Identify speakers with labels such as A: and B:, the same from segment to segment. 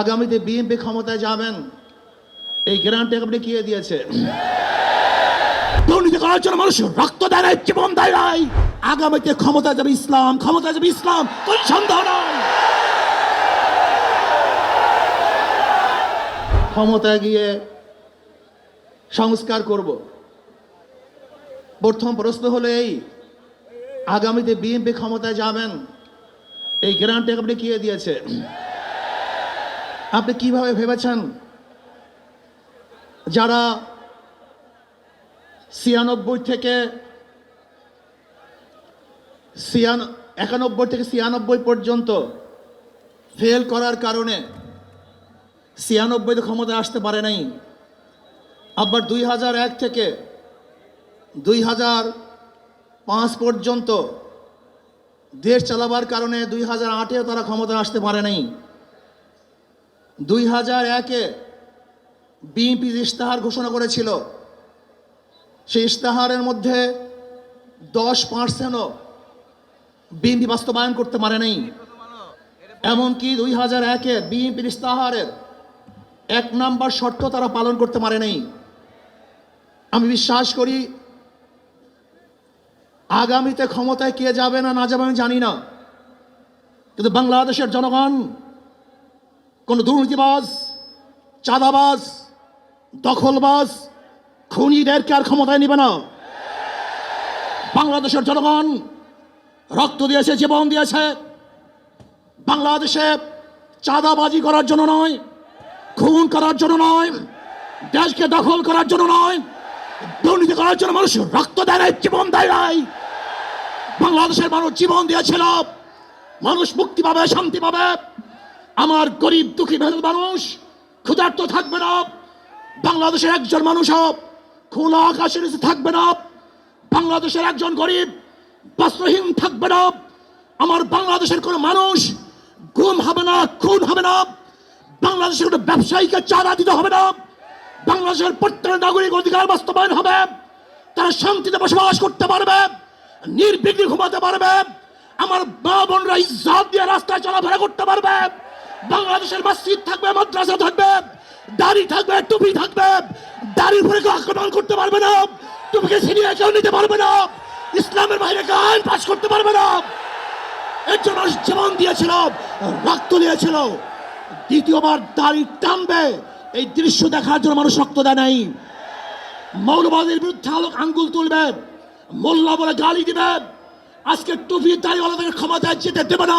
A: আগামীতে বিএনপি ক্ষমতায় যাবেন। এই গ্যারান্টি আপনি কে দিয়েছে? দুর্নীতি করার জন্য মানুষ রক্ত দেয় নাই, জীবন দেয় নাই। আগামীতে ক্ষমতায় যাবে ইসলাম ক্ষমতায় যাবে ইসলাম কোন সন্দেহ নাই। ক্ষমতায় গিয়ে সংস্কার করব। প্রথম প্রশ্ন হলো এই আগামীতে বিএনপি ক্ষমতায় যাবেন। এই গ্যারান্টি আপনি কে দিয়েছে? আপনি কীভাবে ভেবেছেন যারা ছিয়ানব্বই থেকে ছিয়ান, একানব্বই থেকে ছিয়ানব্বই পর্যন্ত ফেল করার কারণে ছিয়ানব্বইতে ক্ষমতায় আসতে পারে নাই। আবার দুই হাজার এক থেকে দুই হাজার পাঁচ পর্যন্ত দেশ চালাবার কারণে দুই হাজার আটেও তারা ক্ষমতায় আসতে পারে নাই। দুই হাজার একে বিএনপি ইশতেহার ঘোষণা করেছিল, সেই ইশতেহারের মধ্যে দশ পার্সেন্টও বিএনপি বাস্তবায়ন করতে পারে নাই। এমনকি দুই হাজার একে বিএনপির ইশতেহারের এক নাম্বার শর্ত তারা পালন করতে পারে নাই। আমি বিশ্বাস করি, আগামীতে ক্ষমতায় কে যাবে না না যাবে আমি জানি না। কিন্তু বাংলাদেশের জনগণ কোন দুর্নীতিবাজ চাঁদাবাজ দখলবাজ খুনিদেরকে আর ক্ষমতায় নিবে না। বাংলাদেশের জনগণ রক্ত দিয়েছে জীবন দিয়েছে। বাংলাদেশে চাঁদাবাজি করার জন্য নয় খুন করার জন্য নয় দেশকে দখল করার জন্য নয় দুর্নীতি করার জন্য মানুষ রক্ত দেয় নাই, জীবন দেয় নাই। বাংলাদেশের মানুষ জীবন দিয়েছিল। মানুষ মুক্তি পাবে শান্তি পাবে। আমার গরিব, দুঃখী মেহনত মানুষ, ক্ষুধার্ত থাকবে না। বাংলাদেশের একজন মানুষ খোলা আকাশের নিচে থাকবে না। বাংলাদেশের একজন গরিব, বস্ত্রহীন থাকবে না। আমার বাংলাদেশের কোনো মানুষ গুম হবে না, খুন হবে না। বাংলাদেশের কোনো ব্যবসায়ীকে চাঁদা দিতে হবে না। বাংলাদেশের প্রত্যেক নাগরিক অধিকার বাস্তবায়ন হবে। তারা শান্তিতে বসবাস করতে পারবে, নির্বিঘ্নে ঘুমাতে পারবে। আমার মা বোনরা ইজ্জত দিয়ে রাস্তায় চলাফেরা করতে পারবে। বাংলাদেশের মসজিদ থাকবে, মাদ্রাসা থাকবে, দাড়ি থাকবে, টুপি থাকবে। দাড়ির উপরে কেউ আক্রমণ করতে পারবে না। টুপিকে ছিনিয়ে কেউ নিতে পারবে না। ইসলামের বাইরে কেউ আইন করতে পারবে না। এর জন্য জীবন দিয়েছিল, রক্ত দিয়েছিল দ্বিতীয়বার দাড়ি টানবে। এই দৃশ্য দেখার জন্য মানুষ রক্ত দেয় নাই। মৌলবাদের বিরুদ্ধে আলোক আঙ্গুল তুলবে। মোল্লা বলে গালি দিবে। আজকে টুপি দাড়িওয়ালাদের ক্ষমতায় যেতে দেবে না।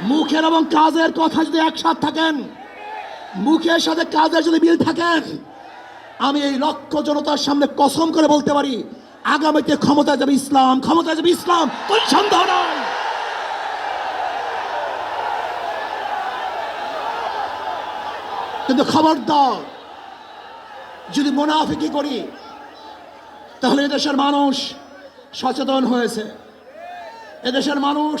A: মুখের এবং কাজের কথা যদি একসাথ থাকেন, মুখের সাথে কাজের যদি মিল থাকেন, আমি এই লক্ষ জনতার সামনে কসম করে বলতে পারি, আগামীতে ক্ষমতা যাবে ইসলাম ক্ষমতা যাবে ইসলাম, কোন সন্দেহ নয় কিন্তু খবরদার, যদি মুনাফিকি করি, তাহলে এদেশের মানুষ সচেতন হয়েছে। এদেশের মানুষ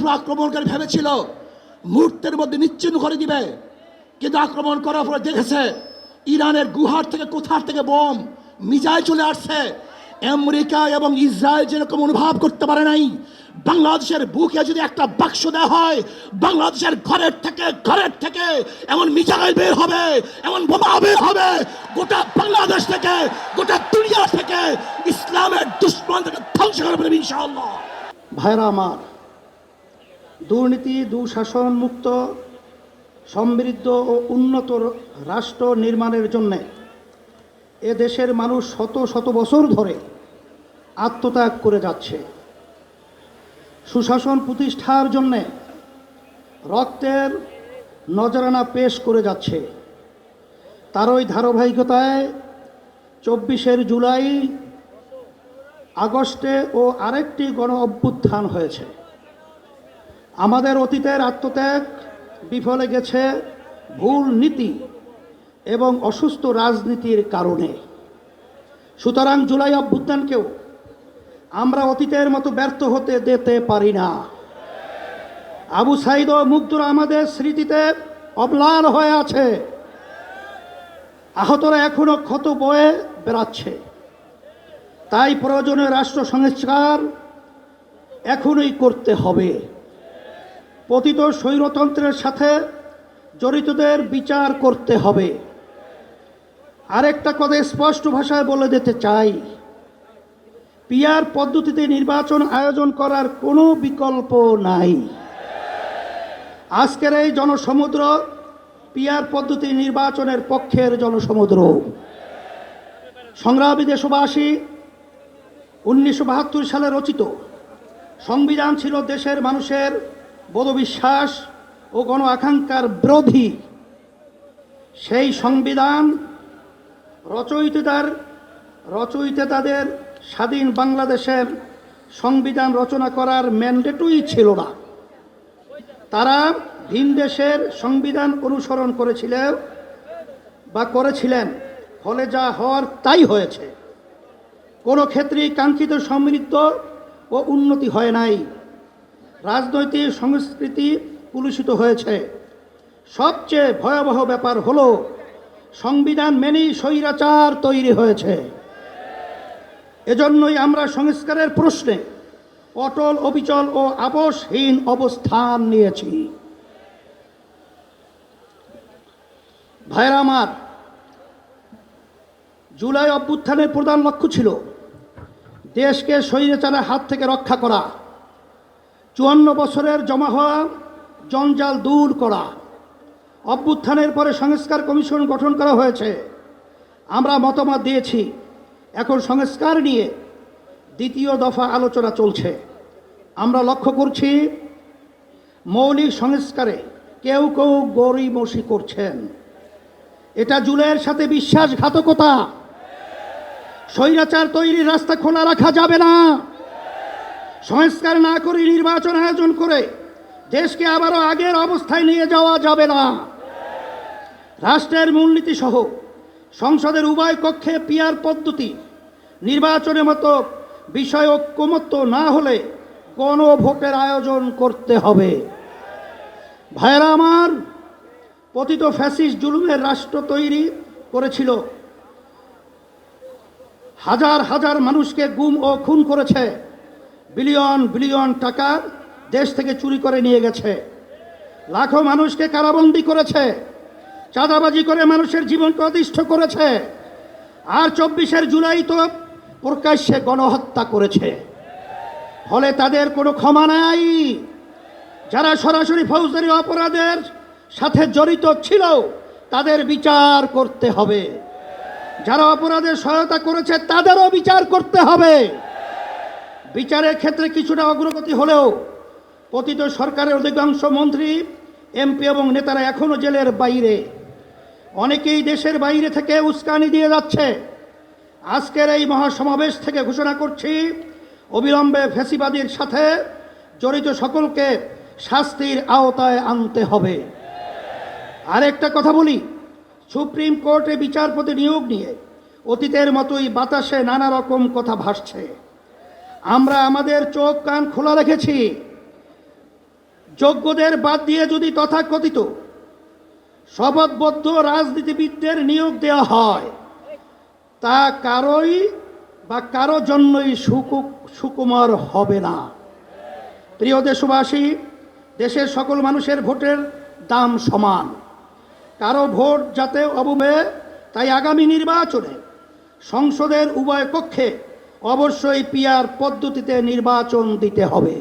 A: উপর আক্রমণকারী ভেবেছিল, মুহূর্তের মধ্যে নিশ্চিন্ন করে দিবে। কিন্তু আক্রমণ করার পরে দেখেছে, ইরানের গুহার থেকে কোথার থেকে বোম মিজাইল চলে আসছে। আমেরিকা এবং ইসরায়েল যেরকম অনুভব করতে পারে নাই, বাংলাদেশের বুকে যদি একটা বাক্স দেওয়া হয়, বাংলাদেশের ঘরের থেকে ঘরের থেকে এমন মিজাইল বের হবে, এমন বোমা বের হবে, গোটা বাংলাদেশ থেকে, গোটা দুনিয়া থেকে ইসলামের দুশ্মন থেকে ধ্বংস করে ফেলবে ইনশাআল্লাহ।
B: ভাইরা আমার দুর্নীতি, দুঃশাসন মুক্ত, সমৃদ্ধ ও উন্নত রাষ্ট্র নির্মাণের জন্যে এ দেশের মানুষ শত শত বছর ধরে আত্মত্যাগ করে যাচ্ছে। সুশাসন প্রতিষ্ঠার জন্যে রক্তের নজরানা পেশ করে যাচ্ছে। তারই ধারাবাহিকতায় চব্বিশের জুলাই আগস্টে ও আরেকটি গণ অভ্যুত্থান হয়েছে। আমাদের অতীতের আত্মত্যাগ বিফলে গেছে ভুল নীতি এবং অসুস্থ রাজনীতির কারণে। সুতরাং জুলাই অভ্যুত্থানকেও আমরা অতীতের মতো ব্যর্থ হতে দিতে পারি না। আবু সাইদ ও মুগ্ধরা আমাদের স্মৃতিতে অম্লান হয়ে আছে। আহতরা এখনও ক্ষত বয়ে বেড়াচ্ছে। তাই প্রয়োজনে রাষ্ট্র সংস্কার এখনই করতে হবে। পতিত স্বৈরতন্ত্রের সাথে জড়িতদের বিচার করতে হবে। আরেকটা কথা স্পষ্ট ভাষায় বলে দিতে চাই। পিয়ার পদ্ধতিতে নির্বাচন আয়োজন করার কোনো বিকল্প নাই। আজকের এই জনসমুদ্র পিয়ার পদ্ধতি নির্বাচনের পক্ষের জনসমুদ্র। সংগ্রামী দেশবাসী উনিশশো বাহাত্তর সালে রচিত। সংবিধান ছিল দেশের মানুষের বোধবিশ্বাস ও গণ আকাঙ্ক্ষার বিরোধী। সেই সংবিধান রচয়িতার রচয়িতাদের স্বাধীন বাংলাদেশের সংবিধান রচনা করার ম্যান্ডেটই ছিল না। তারা ভিন দেশের সংবিধান অনুসরণ করেছিলেন বা করেছিলেন। ফলে যা হওয়ার তাই হয়েছে। কোনো ক্ষেত্রেই কাঙ্ক্ষিত সমৃদ্ধ ও উন্নতি হয় নাই। রাজনৈতিক সংস্কৃতি কুলুষিত হয়েছে। সবচেয়ে ভয়াবহ ব্যাপার হলো, সংবিধান মেনেই স্বৈরাচার তৈরি হয়েছে। এজন্যই আমরা সংস্কারের প্রশ্নে অটল, অবিচল ও আপোষহীন অবস্থান নিয়েছি। ভাইরা আমার, জুলাই অভ্যুত্থানের প্রধান লক্ষ্য ছিল দেশকে স্বৈরাচারের হাত থেকে রক্ষা করা। চুয়ান্ন বছরের জমা হওয়া জঞ্জাল দূর করা। অভ্যুত্থানের পরে সংস্কার কমিশন গঠন করা হয়েছে। আমরা মতামত দিয়েছি। এখন সংস্কার নিয়ে দ্বিতীয় দফা আলোচনা চলছে। আমরা লক্ষ্য করছি, মৌলিক সংস্কারে কেউ কেউ গরিমসি করছেন। এটা জুলাইয়ের সাথে বিশ্বাসঘাতকতা। স্বৈরাচার তৈরির রাস্তা খোলা রাখা যাবে না। সংস্কার না করে নির্বাচন আয়োজন করে দেশকে আবারও আগের অবস্থায় নিয়ে যাওয়া যাবে না। রাষ্ট্রের মূলনীতি সহ সংসদের উভয় কক্ষে পিয়ার পদ্ধতি, নির্বাচনের মতো বিষয় ঐক্যমত্য না হলে গণভোটের আয়োজন করতে হবে। ভাইরা আমার, পতিত ফ্যাসিস্ট জুলুমের রাষ্ট্র তৈরি করেছিল। হাজার হাজার মানুষকে গুম ও খুন করেছে। বিলিয়ন বিলিয়ন টাকা দেশ থেকে চুরি করে নিয়ে গেছে। লাখো মানুষকে কারাবন্দি করেছে। চাঁদাবাজি করে মানুষের জীবনকে অতিষ্ঠ করেছে। আর চব্বিশের জুলাই তো প্রকাশ্যে গণহত্যা করেছে। ফলে তাদের কোনো ক্ষমা নাই। যারা সরাসরি ফৌজদারি অপরাধের সাথে জড়িত ছিল, তাদের বিচার করতে হবে। যারা অপরাধের সহায়তা করেছে, তাদেরও বিচার করতে হবে। বিচারের ক্ষেত্রে কিছুটা অগ্রগতি হলেও পতিত সরকারের অধিকাংশ মন্ত্রী, এমপি এবং নেতারা এখনও জেলের বাইরে। অনেকেই দেশের বাইরে থেকে উস্কানি দিয়ে যাচ্ছে। আজকের এই মহাসমাবেশ থেকে ঘোষণা করছি, অবিলম্বে ফেসিবাদীর সাথে জড়িত সকলকে শাস্তির আওতায় আনতে হবে। আরেকটা কথা বলি, সুপ্রিম কোর্টে বিচারপতি নিয়োগ নিয়ে অতীতের মতোই বাতাসে নানা রকম কথা ভাসছে। আমরা আমাদের চোখ কান খোলা রেখেছি। যোগ্যদের বাদ দিয়ে যদি তথাকথিত শপথবদ্ধ রাজনীতিবিদদের নিয়োগ দেওয়া হয়, তা কারোই বা কারও জন্যই সুকু, সুকুমার হবে না। প্রিয় দেশবাসী, দেশের সকল মানুষের ভোটের দাম সমান। কারও ভোট যাতে অববে তাই আগামী নির্বাচনে সংসদের উভয় কক্ষে অবশ্যই পিয়ার পদ্ধতিতে নির্বাচন দিতে হবে।